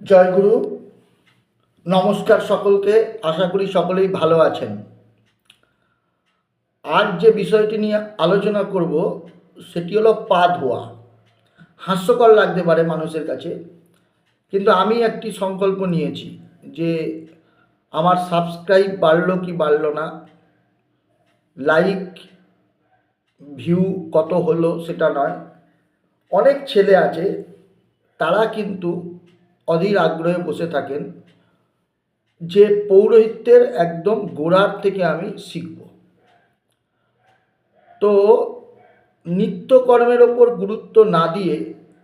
জয়গুরু, নমস্কার সকলকে, আশা করি সকলেই ভালো আছেন। আজ যে বিষয়টি নিয়ে আলোচনা করব, সেটি হলো পা ধোয়া হাস্যকর লাগতে পারে মানুষের কাছে, কিন্তু আমি একটি সংকল্প নিয়েছি যে আমার সাবস্ক্রাইব বাড়লো কি বাড়লো না লাইক ভিউ কত হলো সেটা নয়। অনেক ছেলে আছে, তারা কিন্তু অধীর আগ্রহে বসে থাকেন যে পৌরোহিত্যের একদম গোড়ার থেকে আমি শিখব। তো নিত্যকর্মের ওপর গুরুত্ব না দিয়ে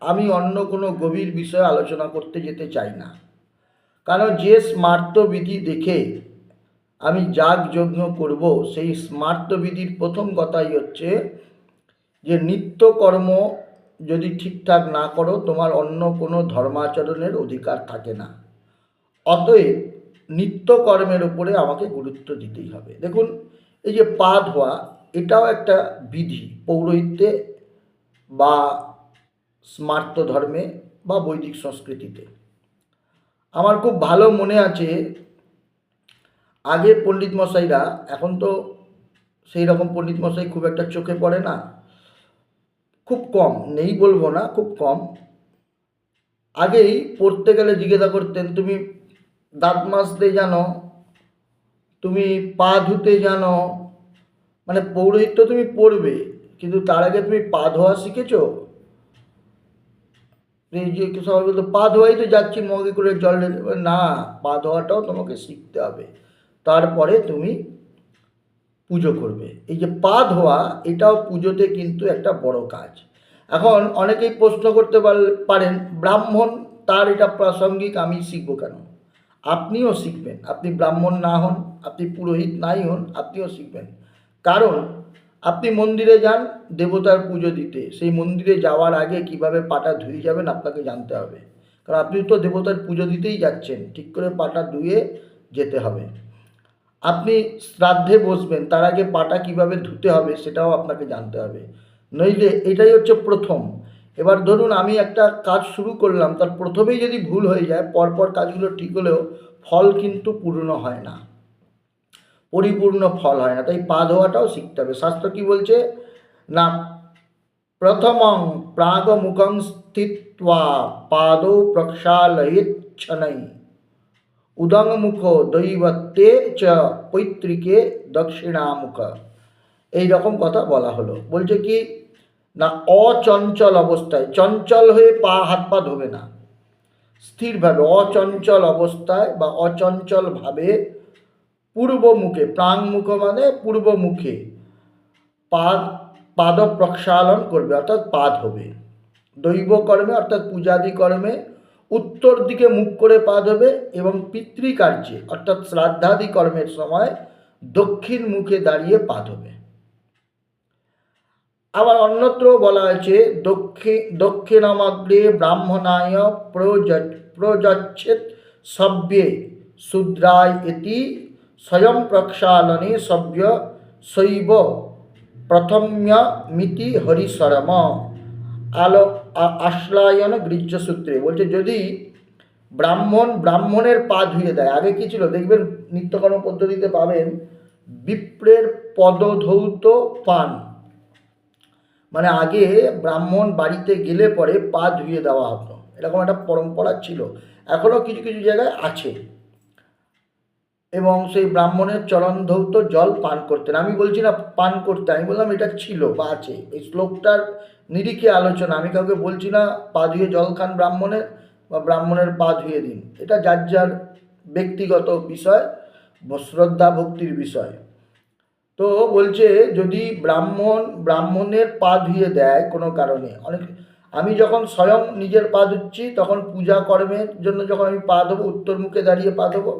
আমি অন্য কোনো গভীর বিষয়ে আলোচনা করতে যেতে চাই না। কারণ যে স্মার্তবিধি দেখে আমি যাগ যজ্ঞ করব, সেই স্মার্তবিধির প্রথম কথাই হচ্ছে যে নিত্যকর্ম যদি ঠিকঠাক না করো, তোমার অন্য কোনো ধর্মাচরণের অধিকার থাকে না। অতএব নিত্যকর্মের উপরে আমাকে গুরুত্ব দিতেই হবে। দেখুন, এই যে পা ধোয়া, এটাও একটা বিধি। পৌরোহিত্যে বা স্মার্ত ধর্মে বা বৈদিক সংস্কৃতিতে। আমার খুব ভালো মনে আছে, আগে পণ্ডিত মশাইরা এখন তো সেই রকম পণ্ডিত মশাই খুব একটা চোখে পড়ে না। খুব কম, নেই বলব না, খুব কম। আগেই পড়তে গেলে জিজ্ঞাসা করতেন, তুমি দাঁত মাজতে জানো? তুমি পা ধুতে জানো? মানে পৌরোহিত্য তুমি পড়বে, কিন্তু তার আগে তুমি পা ধোয়া শিখেছো? সবাই বলতো, পা ধোয়াই তো যাচ্ছি, মগে করে জল না, পা ধোয়াটাও তোমাকে শিখতে হবে। তারপরে তুমি পুজো করবে। এই যে পা ধোয়া এটাও পুজোতে কিন্তু একটা বড় কাজ। এখন অনেকেই প্রশ্ন করতে পার- পারেন, ব্রাহ্মণ তার এটা প্রাসঙ্গিক আমি শিখব কেন? আপনিও শিখবেন। আপনি ব্রাহ্মণ না হন, আপনি পুরোহিত নাই হন, আপনিও শিখবেন। কারণ আপনি মন্দিরে যান, দেবতার পুজো দিতে। সেই মন্দিরে যাওয়ার আগে কীভাবে পাটা ধুয়ে যাবেন আপনাকে জানতে হবে। কারণ আপনি তো দেবতার পুজো দিতেই যাচ্ছেন। ঠিক করে পাটা ধুয়ে যেতে হবে। আপনি শ্রাদ্ধে বসবেন, তার আগে পাটা কীভাবে ধুতে হবে সেটাও আপনাকে জানতে হবে। নইলে এটাই হচ্ছে প্রথম। এবার ধরুন আমি একটা কাজ শুরু করলাম, তার প্রথমেই যদি ভুল হয়ে যায়, পরপর কাজগুলো ঠিক হলেও ফল কিন্তু পূর্ণ হয় না। পরিপূর্ণ ফল হয় না, তাই পা ধোয়াটাও শিখতে হবে। শাস্ত্র কি বলছে? না, প্রথমং প্রাগ মুখং স্থিত্বা পাদৌ প্রক্ষালয়িত ছনৈ উদংমুখ দৈবত্বে চ পৈতৃকে দক্ষিণামুখ। এই রকম কথা বলা হলো। বলছে কি, না, অচঞ্চল অবস্থায়, চঞ্চল হয়ে পা, হাত, পা ধোবে না। স্থিরভাবে, অচঞ্চল অবস্থায় বা অচঞ্চলভাবে পূর্ব মুখে প্রাং মুখ মানে পূর্ব মুখে পাদ প্রক্ষালন করবে, অর্থাৎ পাদ হবে দৈব কর্মে অর্থাৎ পূজাদি কর্মে উত্তর দিকে মুখ করে পা ধোবে এবং পিতৃকার্যে, অর্থাৎ শ্রাদ্ধাদি কর্মের সময়, দক্ষিণ মুখে দাঁড়িয়ে পা ধোবে। আবার অন্যত্র বলা হয়েছে দক্ষিণ দক্ষিণামগ্রে ব্রাহ্মণায় প্রযচ্ছেদ সভ্যে শূদ্রায় এটি স্বয়ং প্রক্ষালনে সভ্য শৈব প্রথম্য মিতি হরিশরম। আলো আশ্লায়ন গৃহ্য সূত্রে বলছে, যদি ব্রাহ্মণ ব্রাহ্মণের পা ধুয়ে দেয়, আগে কি ছিল? দেখবেন নিত্যকর্ম পদ্ধতিতে পাবেন বিপ্রের পদধৌত পান। মানে আগে ব্রাহ্মণ বাড়িতে গেলে পরে পা ধুয়ে দেওয়া হতো। এরকম একটা পরম্পরা ছিল। এখনও কিছু কিছু জায়গায় আছে। এবং সেই ব্রাহ্মণের চরণ ধৌত জল পান করতেন। আমি বলছি না পান করতে, আমি বললাম এটা ছিল বা আছে। এই শ্লোকটার নিরিখে আলোচনা, আমি কাউকে বলছি না পা ধুয়ে জল খান ব্রাহ্মণের বা ব্রাহ্মণের পা ধুয়ে দিন। এটা যার যার ব্যক্তিগত বিষয় শ্রদ্ধা ভক্তির বিষয়। তো বলছে, যদি ব্রাহ্মণ, ব্রাহ্মণের পা ধুয়ে দেয় কোনো কারণে, অনেক, আমি যখন স্বয়ং নিজের পা ধুচ্ছি, তখন পূজা কর্মের জন্য যখন আমি পা দেবো উত্তর মুখে দাঁড়িয়ে পা দেবো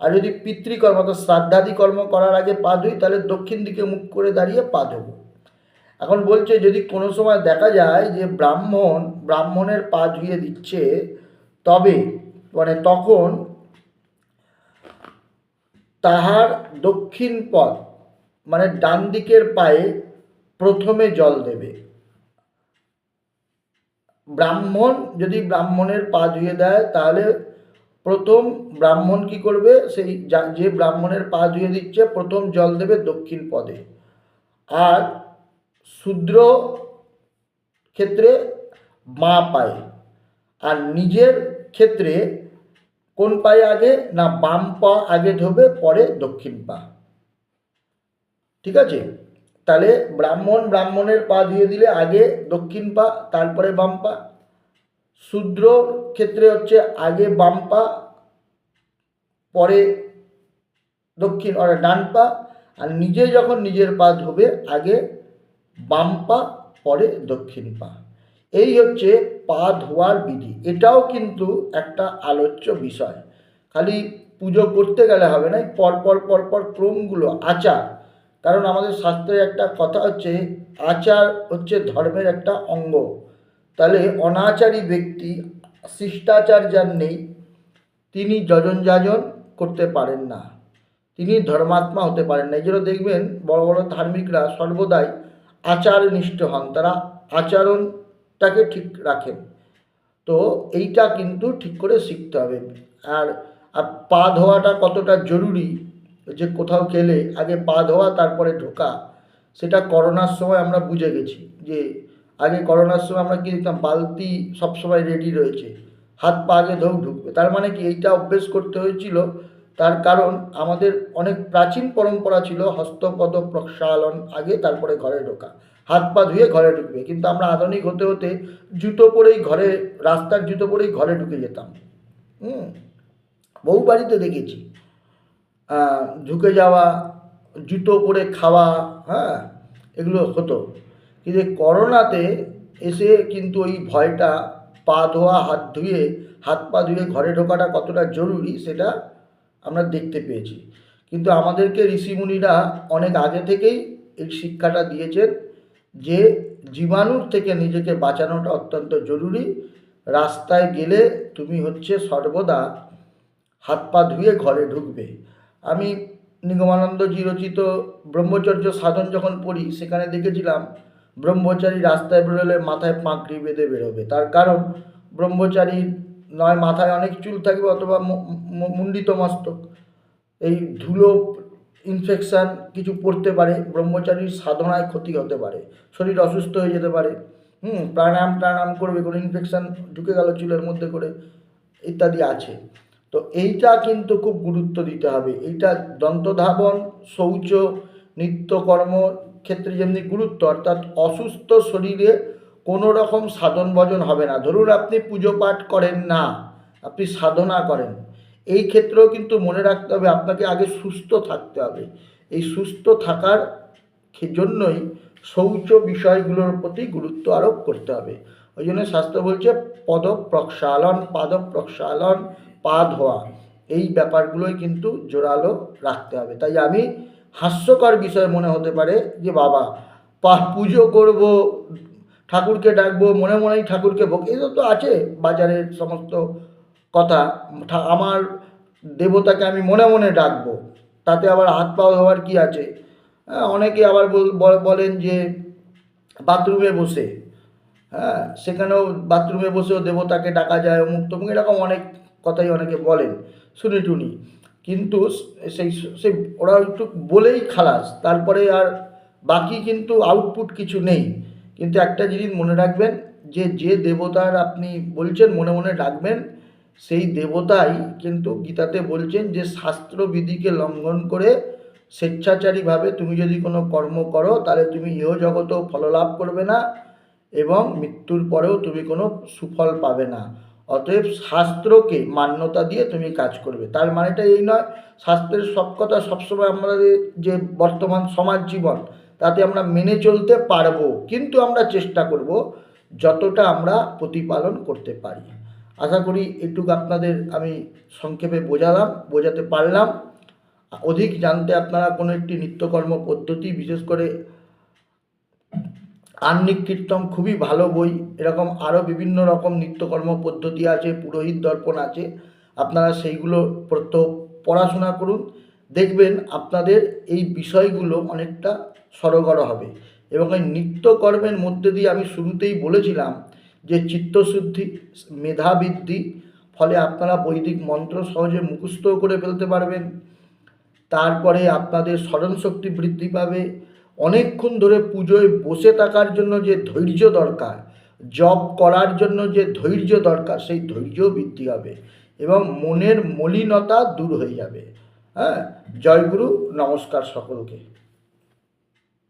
আর যদি পিতৃকর্ম, অর্থাৎ শ্রাদ্ধাদি কর্ম করার আগে পা ধুই, তাহলে দক্ষিণ দিকে মুখ করে দাঁড়িয়ে পা দেবো এখন বলছে যদি কোনো সময় দেখা যায় যে ব্রাহ্মণ ব্রাহ্মণের পা ধুয়ে দিচ্ছে, তবে মানে তখন তাহার দক্ষিণ পথ মানে ডান দিকের পায়ে প্রথমে জল দেবে। ব্রাহ্মণ যদি ব্রাহ্মণের পা ধুয়ে দেয়, তাহলে প্রথম ব্রাহ্মণ কি করবে? সেই যা- যে ব্রাহ্মণের পা ধুয়ে দিচ্ছে, প্রথম জল দেবে দক্ষিণ পদে। আর শূদ্র ক্ষেত্রে মা পায়ে। আর নিজের ক্ষেত্রে কোন পায়ে আগে? না, বাম পা আগে ধোবে পরে দক্ষিণ পা। ঠিক আছে? তাহলে ব্রাহ্মণ ব্রাহ্মণের পা ধুয়ে দিলে আগে দক্ষিণ পা, তারপরে বাম পা। শূদ্র ক্ষেত্রে হচ্ছে আগে বাম পা, পরে দক্ষিণ আর ডান পা। আর নিজে যখন নিজের পা ধোবে, আগে বাম পা, পরে দক্ষিণ পা। এই হচ্ছে পা ধোয়ার বিধি। এটাও কিন্তু একটা আলোচ্য বিষয়। খালি পুজো করতে গেলে হবে না পরপর পরপর ক্রমগুলো, আচার। কারণ আমাদের শাস্ত্রের একটা কথা হচ্ছে, আচার হচ্ছে ধর্মের একটা অঙ্গ। তাহলে অনাচারী ব্যক্তি, শিষ্টাচার যার নেই, তিনি যজন যাজন করতে পারেন না। তিনি ধর্মাত্মা হতে পারেন না। এই জন্য দেখবেন বড় বড় ধার্মিকরা সর্বদাই আচারনিষ্ঠ হন, তারা আচরণটাকে ঠিক রাখেন। তো এইটা কিন্তু ঠিক করে শিখতে হবে। আর আর পা ধোয়াটা কতটা জরুরি, যে কোথাও গেলে, আগে পা ধোয়া, তারপরে ঢোকা, সেটা করোনার সময় আমরা বুঝে গেছি যে, আগে করোনার সময় আমরা কি দেখতাম, বালতি সবসময় রেডি রয়েছে, হাত পা আগে ধোক ঢুকবে। তার মানে কি, এইটা অভ্যেস করতে হয়েছিল তার কারণ আমাদের অনেক প্রাচীন পরম্পরা ছিল হস্তপদ প্রক্ষালন, আগে তারপরে ঘরে ঢোকা। হাত পা ধুয়ে ঘরে ঢুকবে। কিন্তু আমরা আধুনিক হতে হতে জুতো পরেই ঘরে, রাস্তার জুতো পরেই ঘরে ঢুকে যেতাম। হুম, বহু বাড়িতে দেখেছি। ঢুকে যাওয়া, জুতো পরে খাওয়া হ্যাঁ এগুলো হতো। কিন্তু করোনাতে এসে কিন্তু ওই ভয়টা, পা ধোয়া, হাত ধুয়ে, হাত পা ধুয়ে ঘরে ঢোকাটা কতটা জরুরি, সেটা আমরা দেখতে পেয়েছি। কিন্তু আমাদেরকে ঋষিমুনিরা অনেক আগে থেকেই এই শিক্ষাটা দিয়েছেন যে জীবাণুর থেকে নিজেকে বাঁচানোটা অত্যন্ত জরুরি। রাস্তায় গেলে তুমি হচ্ছে সর্বদা হাত পা ধুয়ে ঘরে ঢুকবে। আমি নিগমানন্দজি রচিত ব্রহ্মচর্য সাধন যখন পড়ি, সেখানে দেখেছিলাম ব্রহ্মচারী রাস্তায় বেরোলে মাথায় পাঁকড়ি বেঁধে বেরোবে। তার কারণ ব্রহ্মচারী নয়, মাথায় অনেক চুল থাকবে অথবা মুন্ডিত মস্তক এই ধুলো ইনফেকশান কিছু পড়তে পারে, ব্রহ্মচারীর সাধনায় ক্ষতি হতে পারে, শরীর অসুস্থ হয়ে যেতে পারে, হুম, প্রাণায়াম টাণায়াম করবে, কোনো ইনফেকশান ঢুকে গেল চুলের মধ্যে করে, ইত্যাদি আছে। তো এইটা কিন্তু খুব গুরুত্ব দিতে হবে। এইটা দন্তধাবন, শৌচ, নিত্যকর্ম ক্ষেত্রে যেমনি গুরুত্ব, অর্থাৎ অসুস্থ শরীরে কোনো রকম সাধন ভজন হবে না। ধরুন আপনি পুজো পাঠ করেন না, আপনি সাধনা করেন। এই ক্ষেত্রেও কিন্তু মনে রাখতে হবে, আপনাকে আগে সুস্থ থাকতে হবে। এই সুস্থ থাকার জন্যই শৌচ বিষয়গুলোর প্রতি গুরুত্ব আরোপ করতে হবে। ওই জন্য শাস্ত্র বলছে পদ প্রক্ষালন পাদ প্রক্ষালন পা ধোয়া এই ব্যাপারগুলোই কিন্তু জোরালো রাখতে হবে। তাই আমি হাস্যকর বিষয় মনে হতে পারে যে, বাবা, পা পুজো করব ঠাকুরকে ডাকবো মনে মনেই ঠাকুরকে ভোগ এগুলো তো আছে বাজারের সমস্ত কথা। আমার দেবতাকে আমি মনে মনে ডাকবো তাতে আবার হাত পা হওয়ার কি আছে? হ্যাঁ, অনেকে আবার বল- বল- বলেন যে বাথরুমে বসে হ্যাঁ সেখানেও বাথরুমে বসেও দেবতাকে ডাকা যায় অমুক তমুক এরকম অনেক কথাই অনেকে বলেন শুনি টুনি। কিন্তু সেই সেই ওরা একটু বলেই খালাস তারপরে আর বাকি কিন্তু আউটপুট কিছু নেই। কিন্তু একটা জিনিস মনে রাখবেন, যে যে দেবতার আপনি বলছেন, মনে মনে ডাকবেন সেই দেবতাই কিন্তু গীতাতে বলছেন যে, শাস্ত্রবিধিকে লঙ্ঘন করে স্বেচ্ছাচারীভাবে তুমি যদি কোনো কর্ম করো, তাহলে তুমি ইহ জগতেও ফললাভ করবে না এবং মৃত্যুর পরেও তুমি কোনো সুফল পাবে না। অতএব শাস্ত্রকে মান্যতা দিয়ে তুমি কাজ করবে। তার মানেটা এই নয়, শাস্ত্রের সব কথা সবসময় আমাদের যে বর্তমান সমাজ জীবন তাতে আমরা মেনে চলতে পারব, কিন্তু আমরা চেষ্টা করব যতটা আমরা প্রতিপালন করতে পারি। আশা করি এটুকু আপনাদের আমি সংক্ষেপে বোঝালাম, বোঝাতে পারলাম। অধিক জানতে আপনারা কোনো একটি নিত্যকর্ম পদ্ধতি, বিশেষ করে আহ্নিক কীর্তন, খুবই ভালো বই, এরকম আরও বিভিন্ন রকম নিত্যকর্ম পদ্ধতি আছে, পুরোহিত দর্পণ আছে, আপনারা সেইগুলো প্রত্যহ পড়াশোনা করুন। দেখবেন আপনাদের এই বিষয়গুলো অনেকটা সরগর হবে। এবং এই নিত্যকর্মের মধ্যে দিয়ে আমি শুরুতেই বলেছিলাম যে চিত্তশুদ্ধি মেধাবৃদ্ধি ফলে আপনারা বৈদিক মন্ত্র সহজে মুখস্থও করে ফেলতে পারবেন। তারপরে আপনাদের স্মরণশক্তি বৃদ্ধি পাবে। অনেকক্ষণ ধরে পুজোয় বসে থাকার জন্য যে ধৈর্য দরকার, জপ করার জন্য যে ধৈর্য দরকার, সেই ধৈর্য বৃদ্ধি হবে এবং মনের মলিনতা দূর হয়ে যাবে। হ্যাঁ জয়গুরু নমস্কার সকলকে।